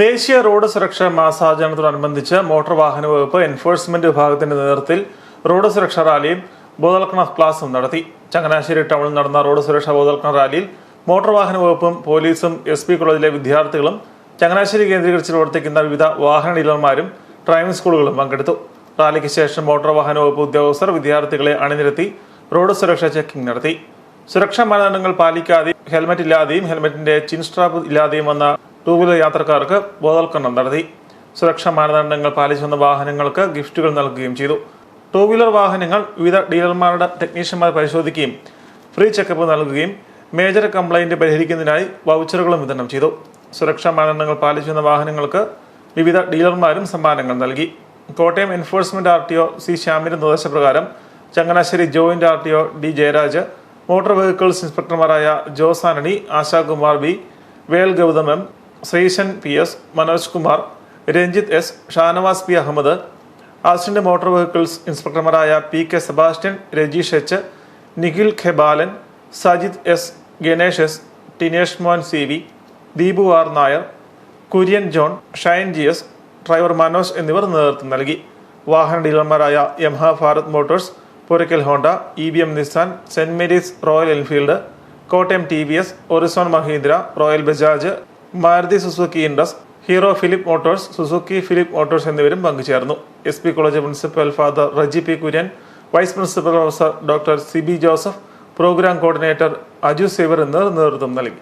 ദേശീയ റോഡ് സുരക്ഷാ മാസാചരണത്തോടനുബന്ധിച്ച് മോട്ടോർ വാഹന വകുപ്പ് എൻഫോഴ്സ്മെന്റ് വിഭാഗത്തിന്റെ നേതൃത്വത്തിൽ റോഡ് സുരക്ഷാ റാലിയും ബോധവൽക്കരണ ക്ലാസും നടത്തി. ചങ്ങനാശ്ശേരി ടൗണിൽ നടന്ന റോഡ് സുരക്ഷാ ബോധവൽക്കരണ റാലിയിൽ മോട്ടോർ വാഹന വകുപ്പും പോലീസും എസ് പി കോളേജിലെ വിദ്യാർത്ഥികളും ചങ്ങനാശ്ശേരി കേന്ദ്രീകരിച്ച് പ്രവർത്തിക്കുന്ന വിവിധ വാഹന ഡീലർമാരും ഡ്രൈവിംഗ് സ്കൂളുകളും പങ്കെടുത്തു. റാലിക്ക് ശേഷം മോട്ടോർ വാഹന വകുപ്പ് ഉദ്യോഗസ്ഥർ വിദ്യാർത്ഥികളെ അണിനിരത്തി റോഡ് സുരക്ഷാ ചെക്കിംഗ് നടത്തി. സുരക്ഷാ മാനദണ്ഡങ്ങൾ പാലിക്കാതെയും ഹെൽമറ്റ് ഇല്ലാതെയും ഹെൽമറ്റിന്റെ ചിൻ സ്ട്രാപ്പ് ഇല്ലാതെയും വന്ന ടൂ വീലർ യാത്രക്കാർക്ക് ബോധവൽക്കരണം നടത്തി. സുരക്ഷാ മാനദണ്ഡങ്ങൾ പാലിച്ചു വന്ന വാഹനങ്ങൾക്ക് ഗിഫ്റ്റുകൾ നൽകുകയും ചെയ്തു. ടൂ വീലർ വാഹനങ്ങൾ വിവിധ ഡീലർമാരുടെ ടെക്നീഷ്യന്മാർ പരിശോധിക്കുകയും ഫ്രീ ചെക്കപ്പ് നൽകുകയും മേജർ കംപ്ലൈന്റ് പരിഹരിക്കുന്നതിനായി വൗച്ചറുകളും വിതരണം ചെയ്തു. സുരക്ഷാ മാനദണ്ഡങ്ങൾ പാലിച്ചു വന്ന വാഹനങ്ങൾക്ക് വിവിധ ഡീലർമാരും സമ്മാനങ്ങൾ നൽകി. Kottayam enforcement R T O C ശ്യാമിന്റെ നിർദ്ദേശപ്രകാരം Changanassery joint R T O D Jayaraj motor vehicles ഇൻസ്പെക്ടർമാരായ Jose Antony Ashakumar B Vel Gautham M Sreesan P S Manoj Kumar Ranjith S Shanavas P Ahammed assistant motor vehicles ഇൻസ്പെക്ടർമാരായ P K Sebastian Rajeesh H Nikhil K Balan Sajith S Ganesh S Tinesh Mon C V Deepu R Nair Kurian John Shine G S driver Manoj എന്നിവർ നേതൃത്വം നൽകി. വാഹന ഡീലർമാരായ Yamaha Bharat motors Purakkal Honda E B M Nissan Saint Mary's Royal Enfield Kottayam T V S Orizon Mahindra Royal Bajaj Maruti Suzuki Indus Hero Philip motors Suzuki Philip motors എന്നിവരും പങ്കുചേർന്നു. S P college principal father Reji P Kurian vice principal professor doctor C B Joseph programme coordinator Aju Xavier എന്നിവർ നേതൃത്വം നൽകി.